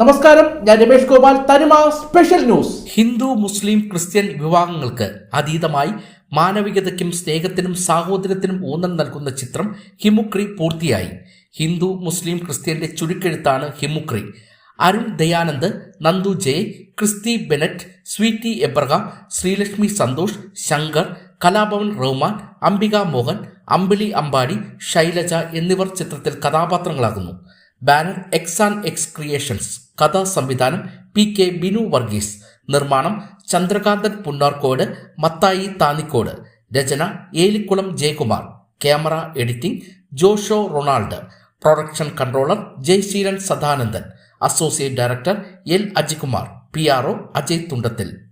നമസ്കാരം ഞാൻ Ramesh Gopal Thanima special news Hindu Muslim Christian വിഭാഗങ്ങൾക്ക് അതീതമായി മാനവികതയ്ക്കും സ്നേഹത്തിനും സാഹോദര്യത്തിനും ഊന്നൽ നൽകുന്ന ചിത്രം ഹിമുക്രി പൂർത്തിയായി. ഹിന്ദു മുസ്ലിം ക്രിസ്ത്യന്റെ ചുരുക്കെഴുത്താണ് ഹിമുക്രി. അരുൺ ദയാനന്ദ് നന്ദു ജെ ക്രിസ്തി ബെനറ്റ് സ്വീറ്റി എബ്രഹാം ശ്രീലക്ഷ്മി സന്തോഷ് ശങ്കർ കലാഭവൻ റഹ്മാൻ അംബിക മോഹൻ അമ്പിളി അമ്പാടി ശൈലജ എന്നിവർ ചിത്രത്തിൽ കഥാപാത്രങ്ങളാകുന്നു. Banner X and X creations. കഥാ സംവിധാനം പി കെ ബിനു വർഗീസ്. നിർമ്മാണം ചന്ദ്രകാന്തൻ പുണ്ണാർക്കോട് മത്തായി താന്നിക്കോട്. രചന Elikkulam Jayakumar. Camera editing Josho Ronald. Production controller Jayaseelan Sadanandan. Associate director L Ajikumar. P R O Ajay Thundathil.